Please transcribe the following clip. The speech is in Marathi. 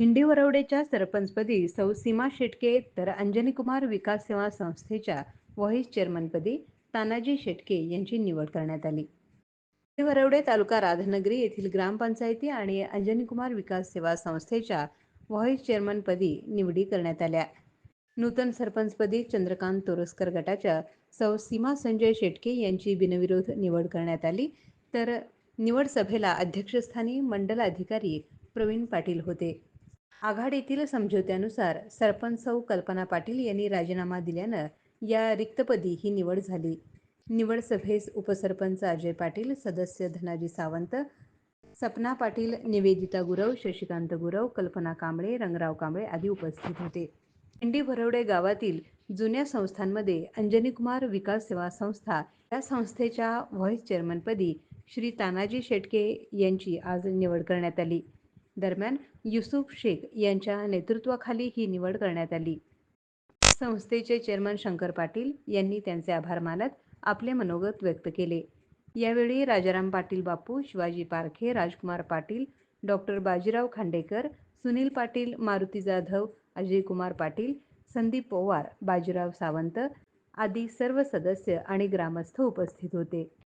हिंडी वरवडेच्या सरपंचपदी सौ सीमा शेटके तर अंजनीकुमार विकास सेवा संस्थेच्या व्हाईस चेअरमनपदी तानाजी शेटके यांची निवड करण्यात आली. हिंडी वरवडे तालुका राधानगरी येथील ग्रामपंचायती आणि अंजनीकुमार विकास सेवा संस्थेच्या व्हाईस चेअरमनपदी निवडी करण्यात आल्या. नूतन सरपंचपदी चंद्रकांत तोरसकर गटाच्या सौ सीमा संजय शेटके यांची बिनविरोध निवड करण्यात आली. तर निवड सभेला अध्यक्षस्थानी मंडल अधिकारी प्रवीण पाटील होते. आघाडीतील समझोत्यानुसार सरपंच सौ कल्पना पाटील यांनी राजीनामा दिल्यानं या रिक्तपदी ही निवड झाली. निवड सभेस उपसरपंच अजय पाटील सदस्य धनाजी सावंत सपना पाटील निवेदिता गुरव शशिकांत गुरव कल्पना कांबळे रंगराव कांबळे आदी उपस्थित होते. इंडी भरवडे गावातील जुन्या संस्थांमध्ये अंजनीकुमार विकास सेवा संस्था या संस्थेच्या व्हाईस चेअरमनपदी श्री तानाजी शेटके यांची आज निवड करण्यात आली. दरम्यान युसुफ शेख यांच्या नेतृत्वाखाली ही निवड करण्यात आली. संस्थेचे चेअरमन शंकर पाटील यांनी त्यांचे आभार मानत आपले मनोगत व्यक्त केले. यावेळी राजाराम पाटील बापू शिवाजी पारखे राजकुमार पाटील डॉक्टर बाजीराव खांडेकर सुनील पाटील मारुती जाधव अजयकुमार पाटील संदीप पवार बाजीराव सावंत आदी सर्व सदस्य आणि ग्रामस्थ उपस्थित होते.